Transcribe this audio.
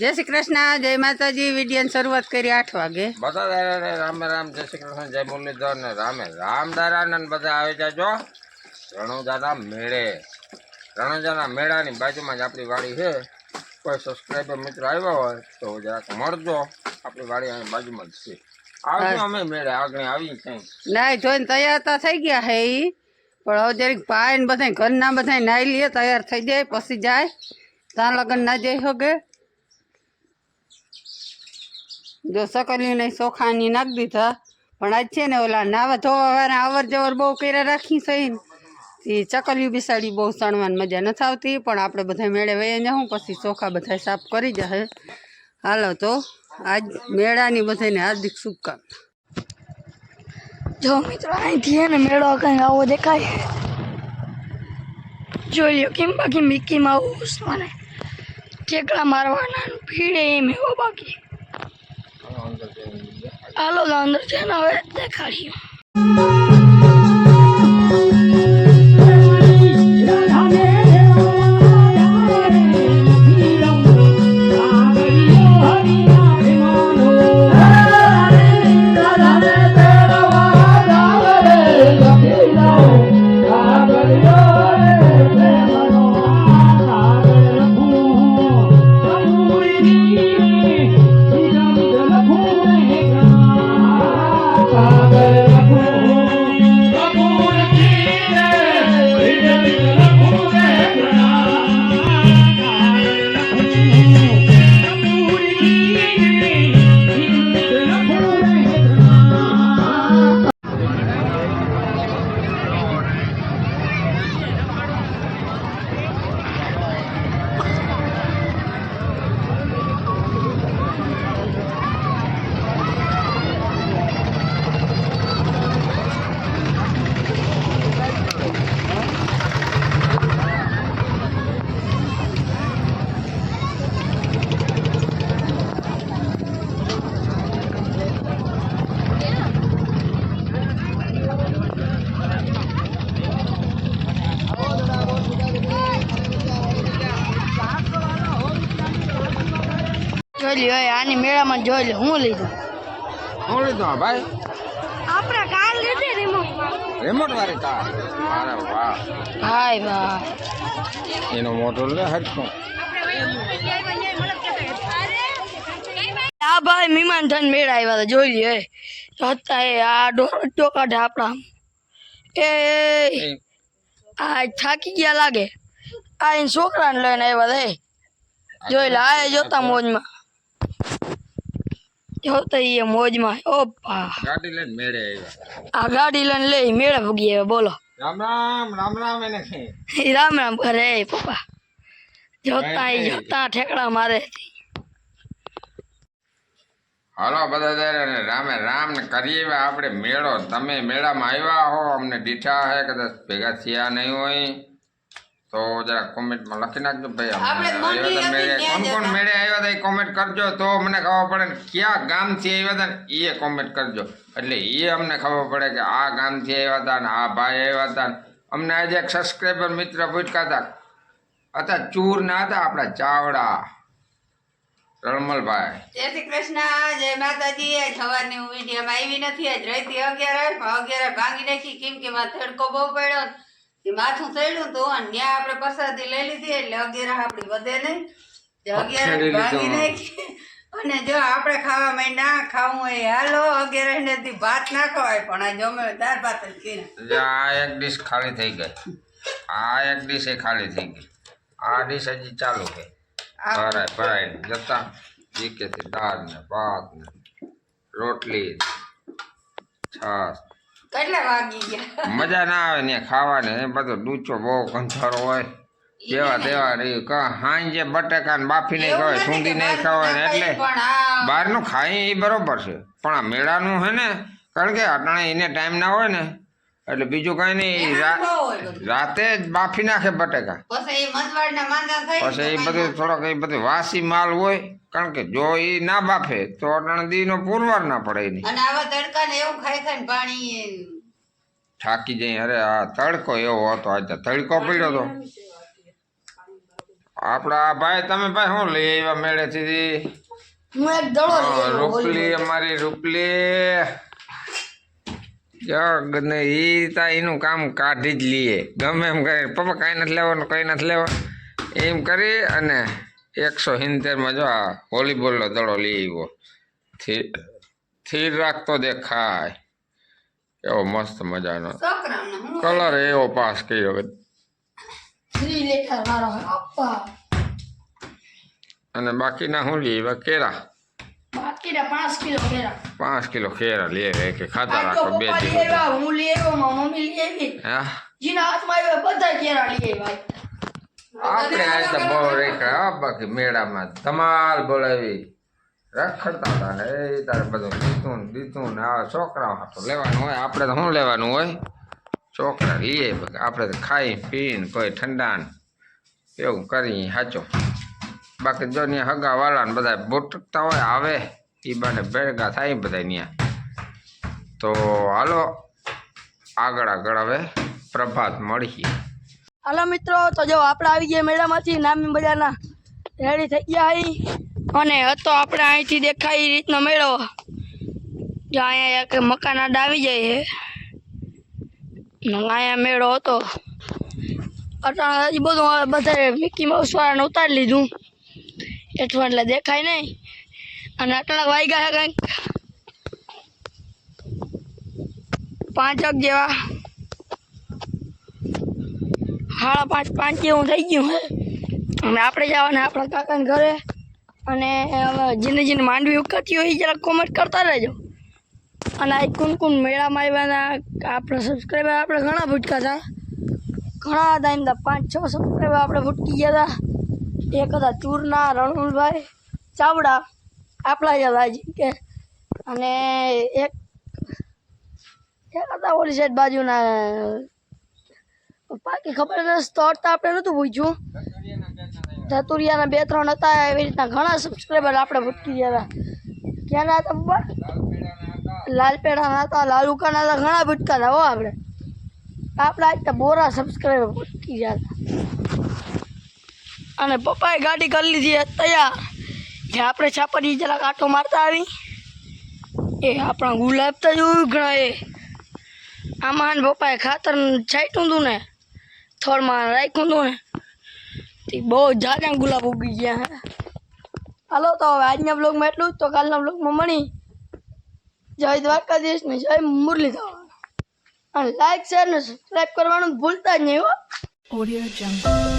જય શ્રી કૃષ્ણ જય માતાજી. વિડીયોની શરૂઆત કરી આઠ વાગે. બધા દાદાને રામે રામ જય શ્રી કૃષ્ણ જય મુરલીધર ને રામે રામ દાદાને ને બધા આવી જાજો રણુજાના મેળે. રણુજાના મેળાની બાજુમાં જ આપણી વાડી છે. કોઈ સબસ્ક્રાઈબર મિત્ર આવ્યા હોય તો જરાક મળજો. આપણી વાડી અહીં બાજુમાં જ છે. આવજો અમે મેળે આગળ આવી કઈ. નાઈ ધોઈને તૈયાર તો થઈ ગયા હે ઈ. પણ હવે જરીક ભાઈ ને બધા ઘરના બધા નાઈ લઈએ તૈયાર થઈ જાય પછી જાય. ત્યાં લગન ના જઈ શકે જો સકલી ને ચોખાની નાખી દીધા. પણ આજ છે ને ઓલા નાવા ધોવા વાળા અવર જવર બહુ કર્યા રાખી છે એ ચકલિયું બિસાડી બહુ સણવાની મજા નથી આવતી, પણ આપણે બધા મેળે વહી જાઉં પછી ચોખા બધા સાફ કરી જશે હાલો તો આજ મેળાની બધાને હાર્દિક શુભકામના. જો મિત્રો, અહીંથી હે ને મેળો કંઈક આવો દેખાય. જોઈ લ્યો કેમ બાકી મિકી માઉસ મને ઠેકડા મારવાના ને ભીડે એમ એવો બાકી. હાલો અંદર છે ને હવે દેખાડ્યું જોઈ લ્યો એ આની મેળામાં જોઈ લ્યો હું લીધું. હું લીધું ભાઈ? આપણે કાર લીધી રિમોટ રિમોટ વાળી કાર અરે વાહ. ભાઈ વાહ એનો મોટો લે હરખો આ ભાઈ મીમાંધન મેળા આવ્યા હતા જોઈ લ્યો એ તો હતા એ આ ડોટો કાઢે આપણા આમ. એ આ થાકી ગયા લાગે. આ એને છોકરાને લઈને આવ્યા હતા જોઈ લે આ જોતા મોજમાં. જોતા એ મોજમાં ઓપા ગાડી લઈને મેળે આવ્યા. આ ગાડી લઈને લઈ મેળા ભૂગી આવ્યા બોલો. રામ રામ રામ રામ એને કઈ એ રામ રામ કરે એ પપ્પા. જોતા એ જોતા ઠેકડા મારે. હાલો બધા દાદાને રામે રામ ને કરીએ એવા આપણે મેળો. તમે મેળામાં આવ્યા હો અમને દીઠા હે કદાચ ભેગા થયા નહીં હોય. તો જરા કોમેન્ટમાં લખી નાખજો ભાઈ અમે આપણે આવ્યા હતા મેળે કોણ કોણ મેળે આવ્યા હતા. એ કોમેન્ટ કરજો તો અમને ખબર પડે ને કયા ગામથી આવ્યા હતા ને એ કોમેન્ટ કરજો. એટલે એ અમને ખબર પડે કે આ ગામથી આવ્યા હતા ને આ ભાઈ આવ્યા હતા ને. અમને આજે એક સબસ્ક્રાઈબર મિત્ર પૂછતા હતા. હતા ચૂર ના હતા આપણા ચાવડા? રણમલભાઈ. જય શ્રી કૃષ્ણ, જય માતાજી. આજ સવારની વિડીયોમાં આવી નથી. આજ રહેતી અગિયાર અગિયાર ભાંગી નાખી. કેમ કે માં તડકો બહુ પડ્યો માથું ચડ્યું હતું અને ત્યાં આપણે પ્રસાદી લઈ લીધી. એટલે અગિયાર આપણી વધે નહીં. તે ભાંગી નાખી. અને જો આપણે ખાવા માં ના ખાવું હોય હાલો અગિયાર ને ભાત ના ખવાય પણ આ જમે દાળ ભાત જ કીધું આ એક ડીશ ખાલી થઈ ગઈ. આ એક ડીશ એ ખાલી થઈ ગઈ. આ ડીશ હજી ચાલુ છે. ભરાય ભરાય જતા જીકેથી દાળ ને ભાત ને રોટલી છાસ કેટલા વાગી ગયા? મજા ના આવે ને ખાવાને. એ બધો ડૂચો બહુ કંથારો હોય. જેવા દેવા રહ્યું કા હાંજે બટેકા ને બાફી નહીં ખવાય સૂંધી નહીં ખવાય ને એટલે બહારનું ખાઈ એ બરોબર છે. પણ આ મેળાનું છે ને કારણ કે અટાણે એને ટાઈમ ના હોય ને એટલે બીજું કઈ નહીં. રાતે જ બાફી નાખે બટેકા. પછી એ બધું થોડોક એ બધું વાસી માલ હોય કારણ કે જો એ ના બાફે તો અટાણે દીનો પુરવાર ના પડે એની. અને આવા તડકા ને એવું ખાઈ ખાઈને પાણી થાકી જઈ અરે આ તડકો એવો હતો આજે તડકો પડ્યો હતો આપણા ભાઈ તમે ભાઈ શું લઈ આવ્યા મેળેથી? હું એક દડો લઈ આવ્યો રૂપલી અમારી રૂપલી. જગ ને ઈ તા એનું કામ કાઢી જ લઈએ ગમે એમ કરી. પપ્પા કાંઈ નથી લેવાનું કંઈ નથી લેવા એમ કરી અને એકસો સિત્તેરમાં જો આ વોલીબોલનો દડો લઈ આવ્યો. સ્થિર રાખતો દેખાય. એવો મસ્ત મજાનો કલર એવો પાસ કર્યો. થ્રી લેટર વાળો આપવા અને બાકીના શું લઈ આવ્યા કેરા બાકીના પાંચ કિલો કેરા પાંચ કિલો કેરા લઈ આવ્યા કે ખાતા આ તો રાખો બે પપ્પા લઈ દિવસ આવ્યા હું લઈ આવ્યો મારી મમ્મી લઈ આવી હા જેના હાથમાં આવ્યા બધા કેરા લઈ આવ્યા આપણે આજ તો બહુ રેખા હા બાકી મેળામાં ધમાલ બોલાવી રખડતા હતા ને એ તારે બધું દીધું ને દીધું ને આ છોકરાઓ હાટું લેવાનું હોય આપણે તો શું લેવાનું હોય છોકરા લઈએ બાકી આપણે તો ખાઈ, પીને કોઈ ઠંડા ને. એવું કરી સાચો બાકી જો ત્યાં હગા વાળા ને બધા બોટકતા હોય, આવે એ બાને ભેગા થાય બધા ત્યાં તો હાલો, આગળ આગળ હવે પ્રભાત મળીએ. હાલો મિત્રો, તો જો આપણે આવી ગયા મેળામાંથી, નામી બજારના. રેડી થઈ ગયા અહીં અને હતો આપણે અહીંથી દેખાય એ રીતનો મેળો. જો અહીંયા એક મકાન આડા આવી જાય છે ને અહીંયા મેળો હતો. અટાણા હજી બધું બધા મિકી માઉસ વાળાને ઉતારી લીધું. એટલું એટલે દેખાય નહીં. અને અટાણા વાગ્યા છે કંઈક. પાંચક જેવા. સાડા પાંચ પાંચ જેવું થઈ ગયું હે. અને આપણે જવાના આપણા કાકાને ઘરે. અને હવે જેને જેને માંડવી ઉકાતી હોય એ જરાક કોમેન્ટ કરતા રહેજો. અને આ કુન કુન મેળામાં આવ્યાના આપણા સબસ્ક્રાઈબર આપણે ઘણા ભૂટકા હતા ઘણા હતા એમ હતા પાંચ છ સબસ્ક્રાઈબર આપણે ભૂટકી ગયા હતા. એક હતા ચૂરના રણુલભાઈ ચાવડા, આપણા જ હતા કે. અને એક એક હતા ઓલી સાઈડ બાજુના, બાકી ખબર નથી સ્તોર તો આપણે નહોતું પૂછ્યું. ધતુરિયાના બે ત્રણ હતા એવી રીતના ઘણા સબસ્ક્રાઈબર આપણે ભૂટકી ગયા હતા. ક્યાંના હતા પપ્પા લાલપેડાના હતા લાલુકાના હતા, ઘણા ભૂટકા હતા હો આપણે. આપણા આજ બોરા સબસ્ક્રાઈબર ભટકી ગયા હતા. અને પપ્પાએ ગાડી કરી લીધી તૈયાર. જે આપણે છાપડી જરાક આટો મારતા આવી. એ આપણા ગુલાબ તો જોયું ઘણા એ. આમાં પપ્પાએ ખાતર છાંટ્યું હતું ને, થોડમાં રાખ્યું હતું ને, તે બહુ જાજા ગુલાબ ઉગી ગયા હે. હાલો તો હવે આજના બ્લોગમાં એટલું જ. તો કાલના બ્લોગમાં મળી જય દ્વારકાધીશ ને જય મુરલીધર અને લાઈક શેર ને સબસ્ક્રાઈબ કરવાનું ભૂલતા જ નહીં હો Audio Jungle.